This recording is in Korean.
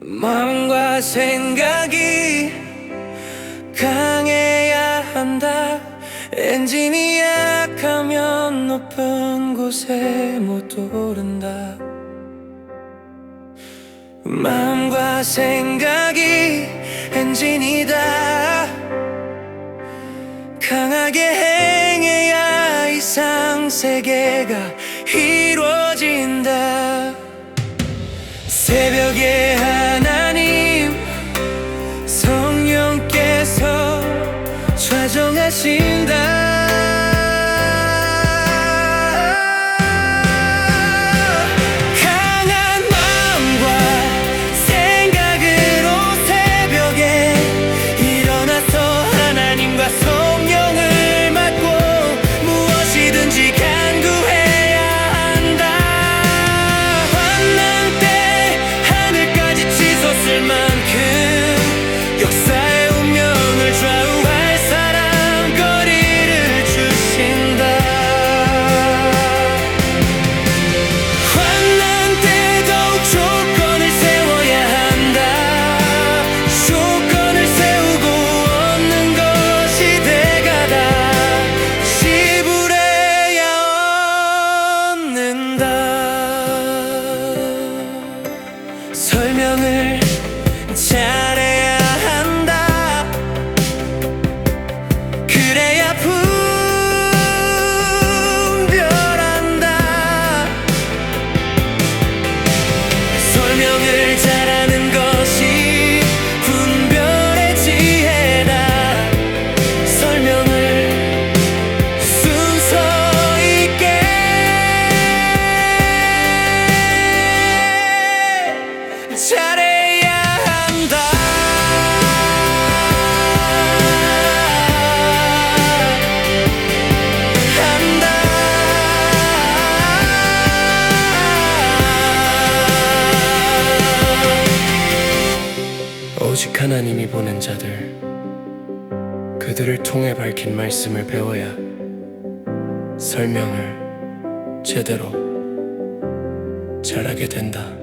마음과 생각이 강해야 한다. 엔진이 약하면 높은 곳에 못 오른다. 마음과 생각이 엔진이다. 강하게 행해야 이상 세계가 이루어진다. 새벽에 心的。 설명을 잘하는 것 오직 하나님이 보낸 자들 그들을 통해 밝힌 말씀을 배워야 설명을 제대로 잘하게 된다.